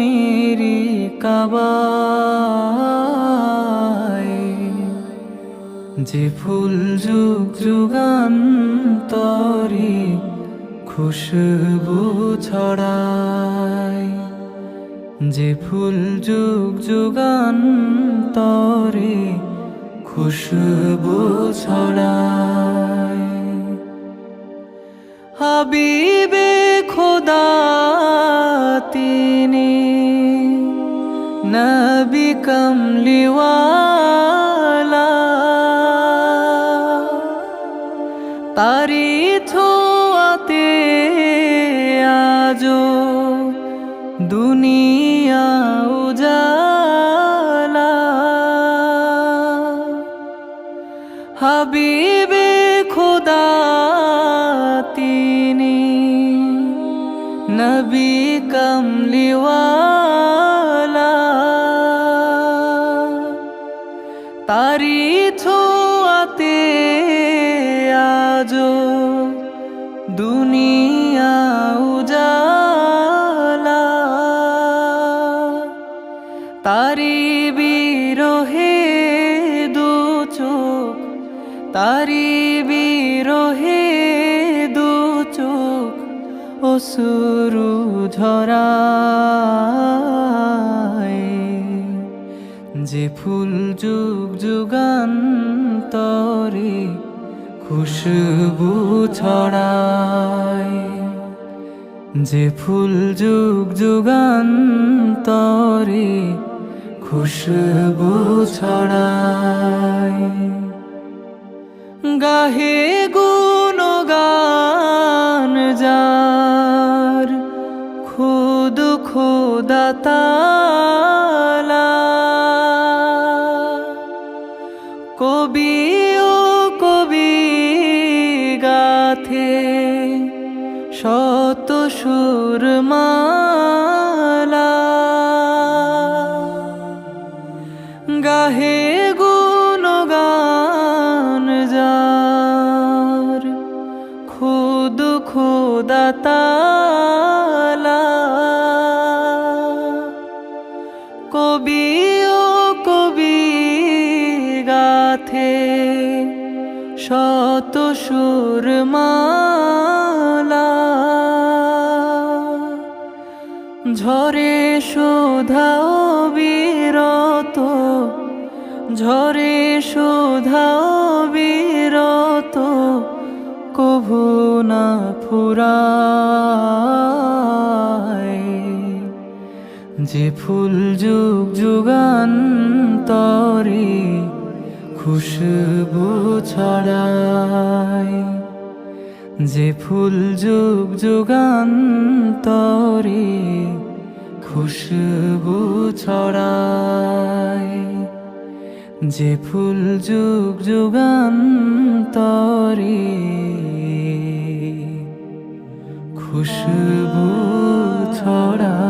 মনেরি কাবায় যে ফুল যুগ যুগান তরি খুশবু ছড়ায়, যে ফুল যুগ যুগান্তরে খুশবু ছড়ায়। হাবিবে খোদা তিনি নবী কমলিওয়ালা। তারি ছোয়াতে আজো দুনিয়া উজালা। হাবিবে খুদা তিনি নবী কমলিওয়ালা তারি ছোয়াতে আজো দুনিয়া উজালা তারি বিরহে দু চোখ তারি বিরহে অসুরু ঝরায় যে ফুল যুগ যুগান্তরে খুশবু ছড়ায়, যে ফুল যুগ যুগান্তরে খুশবু ছড়ায়। গাহে গুণগান খুদ খোদা তালা কবি ও কবি গাথে শত সুর মালা গাহে গুণগান যার খুদ খোদা শত সুর মালা ঝরে শোধা বিরত ঝরে শোধা বিরত কভু না ফুরায়। যে ফুল যুগ যুগান যুগান্তরে খুশবু ছড়ায়। যে ফুল যুগ যুগান্তরে খুশবু ছড়ায়। যে ফুল যুগ যুগান্তরে খুশবু ছড়ায়।